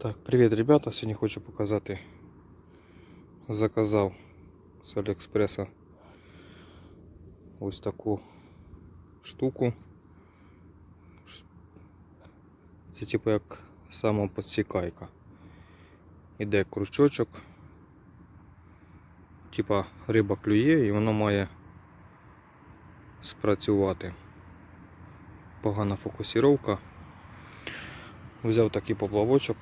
Так, привіт, ребята. Сьогодні хочу показати. Заказав з Аліекспреса ось таку штуку. Це типу як самоподсікайка. Іде крючочок. Типа риба клює і воно має спрацювати. Погана фокусировка. Взяв такий поплавочок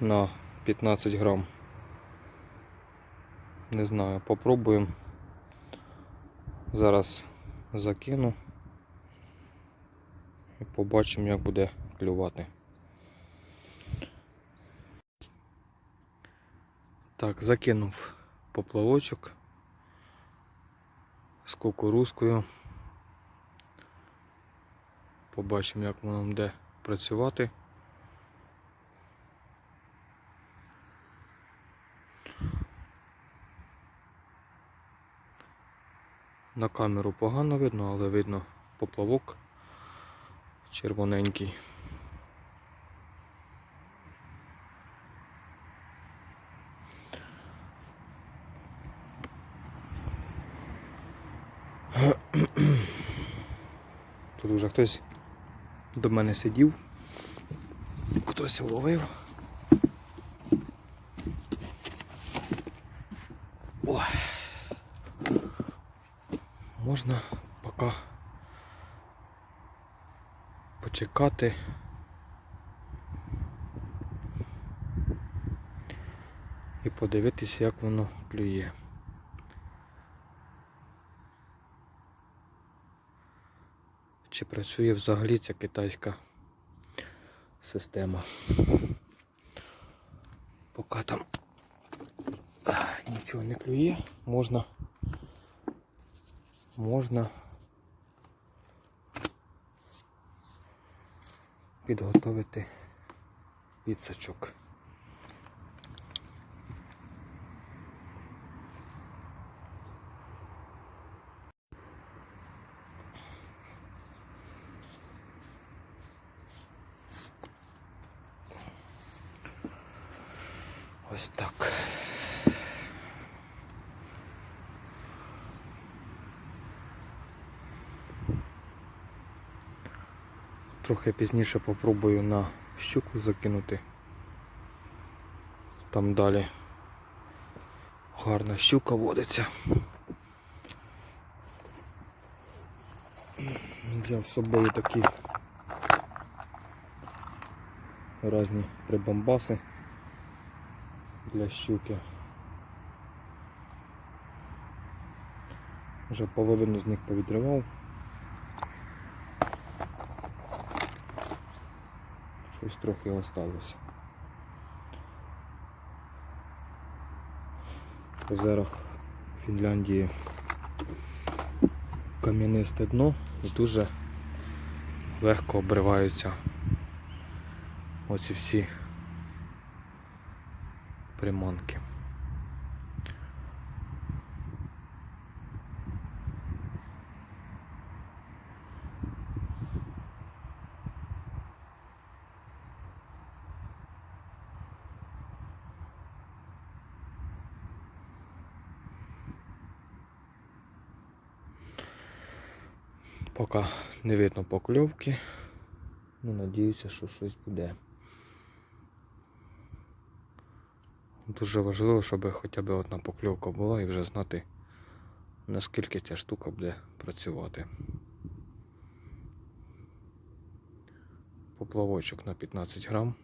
на 15 грам. Не знаю, попробуємо. Зараз закину і побачимо, як буде клювати. Так, закинув поплавочок з кукурузкою. Побачимо, як воно буде працювати. На камеру погано видно, але видно поплавок червоненький. Тут вже хтось до мене сидів, хтось ловив. Можна поки почекати. І подивитися, як воно клює. Чи працює взагалі ця китайська система. Поки там нічого не клює, можна можна підготовити підсачок. Ось так. Трохи пізніше попробую на щуку закинути. Там далі гарна щука водиться. Взяв з собою такі різні прибамбаси для щуки. Вже половину з них повідривав. Щось трохи осталось. В озерах Фінляндії кам'янисте дно і дуже легко обриваються оці всі приманки. Поки не видно покльовки, ну надіюся, що щось буде. Дуже важливо, щоб хоча б одна покльовка була і вже знати, наскільки ця штука буде працювати. Поплавочок на 15 грам.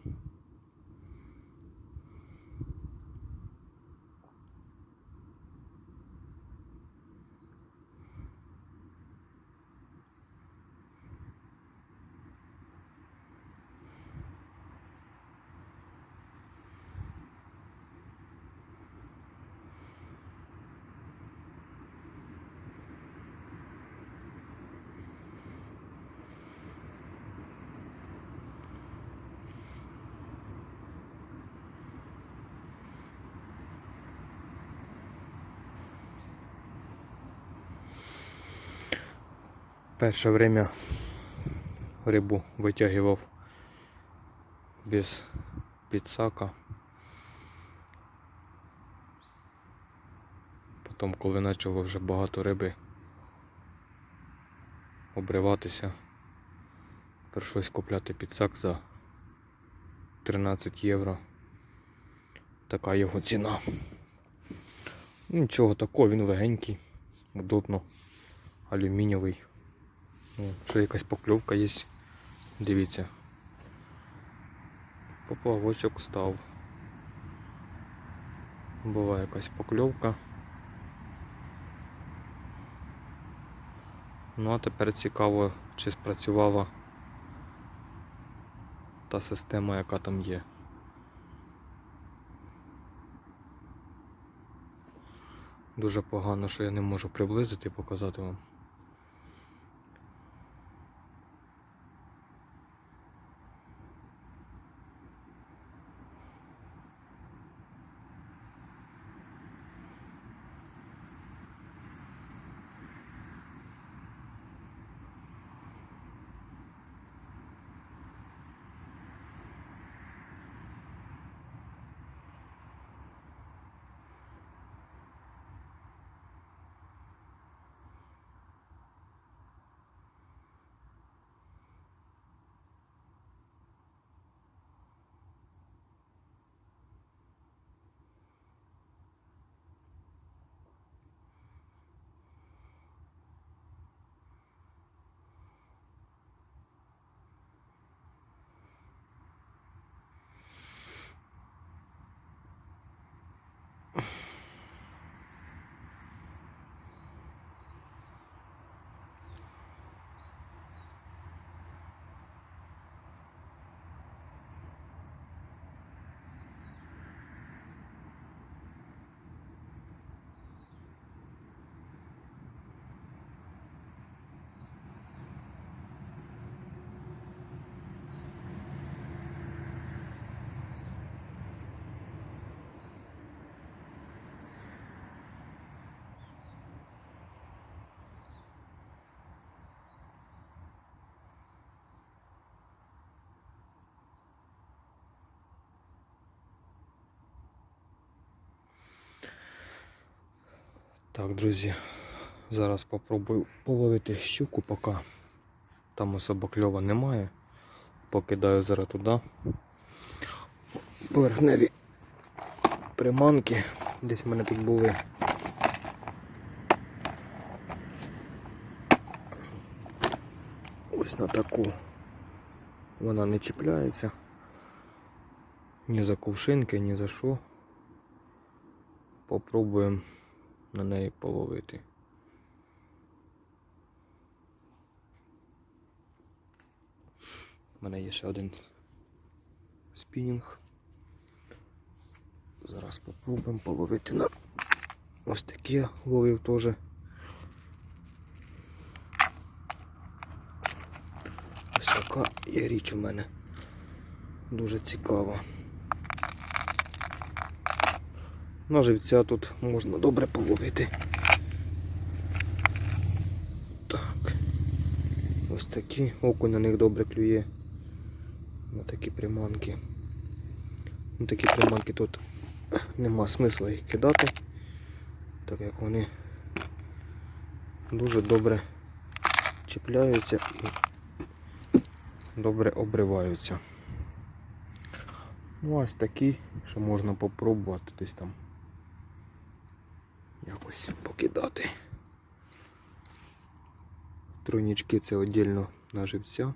Перше время рибу витягував без підсака. Потім, коли почало вже багато риби обриватися, прийшлось купляти підсак за 13 євро. Така його ціна. Нічого такого, він легенький, удобно, алюмінієвий. Ну, ще якась покльовка є. Дивіться. Поплавочок став. Була якась покльовка. Ну а тепер цікаво, чи спрацювала та система, яка там є. Дуже погано, що я не можу приблизити і показати вам. Так, друзі, зараз спробую половити щуку, поки там особо кльова немає. Покидаю зараз туди. Поверхневі приманки. Десь в мене тут були. Ось на таку. Вона не чіпляється. Ні за кувшинки, ні за що. Попробуємо на неї половити. У мене є ще один спінінг. Зараз попробуємо половити на ось такі я ловив теж. Ось така є річ у мене. Дуже цікава. На живця тут можна добре половити. Так. Ось такі. Окунь на них добре клює. На такі приманки. На такі приманки тут нема смисла їх кидати, так як вони дуже добре чіпляються і добре обриваються. Ну, ось такі, що можна попробувати десь там якось покидати. Тройнички це віддільно на живця.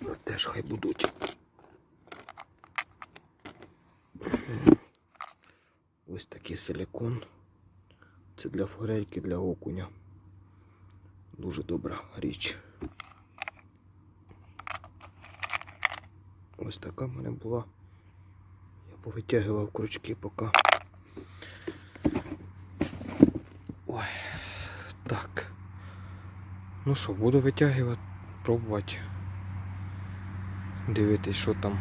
Ну, Теж хай будуть. Ось такий силикон. Це для форельки, для окуня. Дуже добра річ. Ось така в мене була. Я повитягував крючки поки. Ну що, буду витягувати, пробувати. Дивитись, що там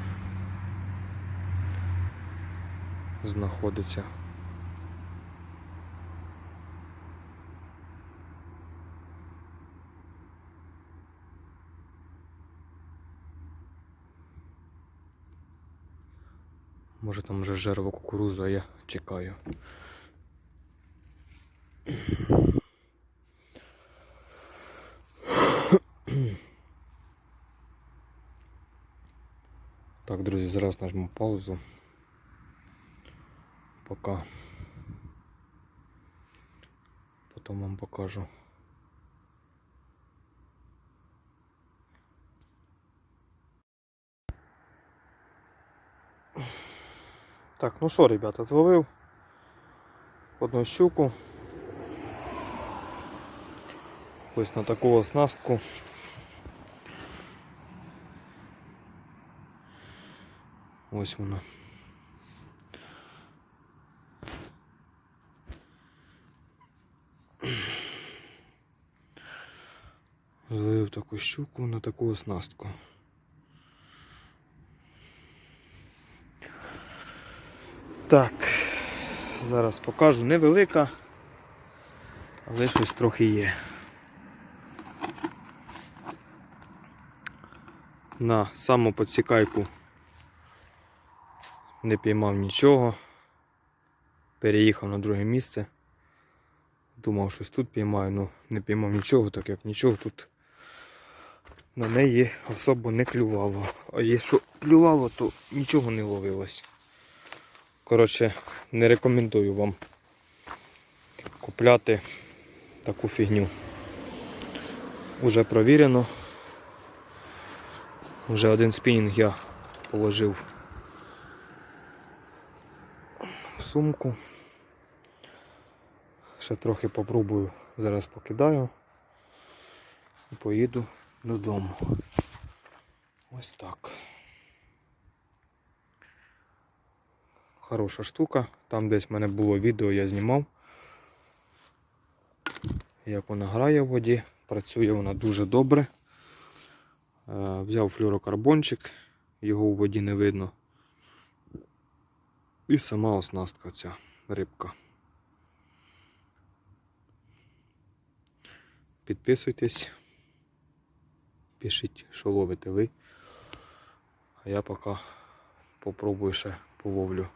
знаходиться. Може там вже жерло кукурузу, а я чекаю. Так, друзі, зараз нажму паузу. Пока. Потім вам покажу. Так, ну що, ребята, зловив одну щуку. Ось на таку оснастку. Ось вона. Зловив таку щуку на таку оснастку. Так, зараз покажу невелика, але щось трохи є. На саму подсікайку не піймав нічого. Переїхав на друге місце. Думав, щось тут піймаю, але не піймав нічого, так як нічого тут на неї особо не клювало. А якщо клювало, то нічого не ловилось. Коротше, не рекомендую вам купляти таку фігню. Уже провірено. Уже один спінінг я положив сумку. Ще трохи попробую, зараз покидаю і поїду додому. Ось так. Хороша штука. Там десь в мене було відео, я знімав. Як вона грає в воді, працює вона дуже добре. Е, Взяв флюрокарбончик, його у воді не видно. І сама оснастка ця рибка. Підписуйтесь, пишіть, що ловите ви. А я поки попробую ще половлю.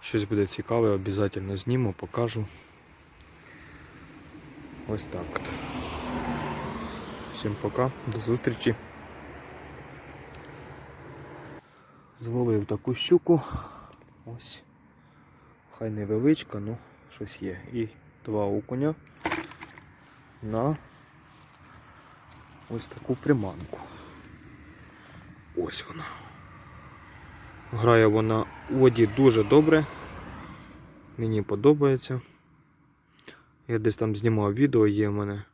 Щось буде цікаве, обов'язково зніму, покажу. Ось так. от. Всім пока, до зустрічі. Зловив таку щуку. Ось. Хай невеличка, ну щось є. І два окуня на ось таку приманку. Ось вона. Грає вона у воді дуже добре. Мені подобається. Я десь там знімав відео, є в мене.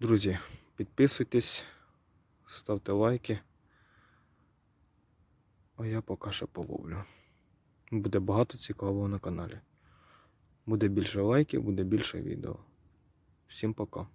Друзі, підписуйтесь, ставте лайки. А я поки що половлю. Буде багато цікавого на каналі. Буде більше лайків, буде більше відео. Всім пока.